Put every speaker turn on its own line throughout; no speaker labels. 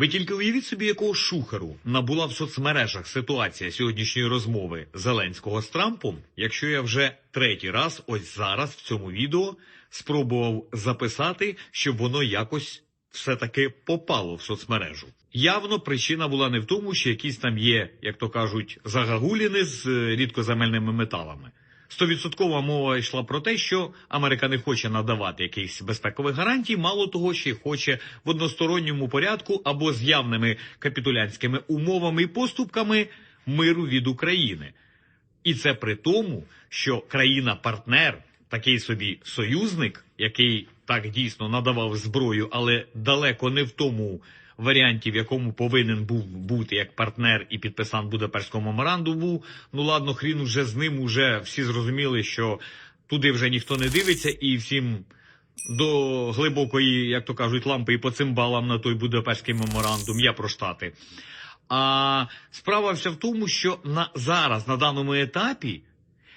Ви тільки уявіть собі, якого шухеру набула в соцмережах ситуація сьогоднішньої розмови Зеленського з Трампом, якщо я вже третій раз, ось зараз в цьому відео, спробував записати, щоб воно якось все-таки попало в соцмережу. Явно причина була не в тому, що якісь там є, як то кажуть, загагуліни з е, рідкоземельними металами. Стовідсоткова мова йшла про те, що Америка не хоче надавати якихось безпекових гарантій, мало того, ще й хоче в односторонньому порядку або з явними капітулянськими умовами і поступками миру від України. І це при тому, що країна-партнер, такий собі союзник, який так дійсно надавав зброю, але далеко не в тому варіанті, в якому повинен був бути як партнер і підписан Будапештського меморандуму. Ну ладно, хрін уже з ним уже всі зрозуміли, що туди вже ніхто не дивиться, і всім до глибокої, як то кажуть, лампи і по цимбалам на той Будапештський меморандум. Я про штати. А справа вся в тому, що на зараз, на даному етапі,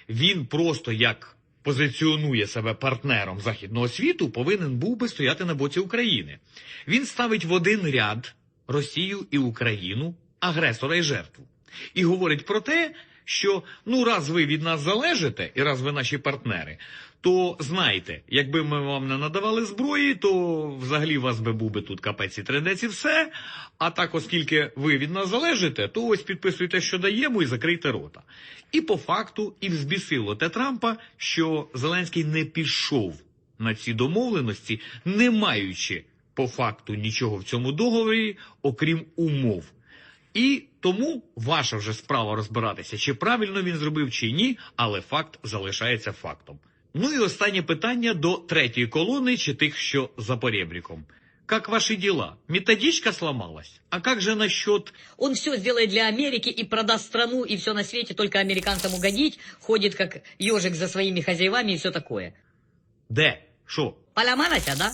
він просто як позиціонує себе партнером західного світу, повинен був би стояти на боці України. Він ставить в один ряд Росію і Україну, агресора і жертву, і говорить про те, що ну раз ви від нас залежите, і раз ви наші партнери, то знайте, якби ми вам не надавали зброї, то взагалі у вас би був би тут капець і трендець і все. А так, оскільки ви від нас залежите, то ось підписуйте, що даємо, і закрийте рота. І по факту і взбісило те Трампа, що Зеленський не пішов на ці домовленості, не маючи по факту нічого в цьому договорі, окрім умов. І тому ваша вже справа розбиратися, чи правильно він зробив, чи ні, але факт залишається фактом. Ну і останнє питання до третьої колони чи тих, що за поребриком. Как ваши дела? Методичка сломалась? А как же насчет...
Он все сделает для Америки и продаст страну, и все на свете, только американцам угодить, ходит как ежик за своими хозяевами и все такое.
Де? Що?
Поломалась, а да?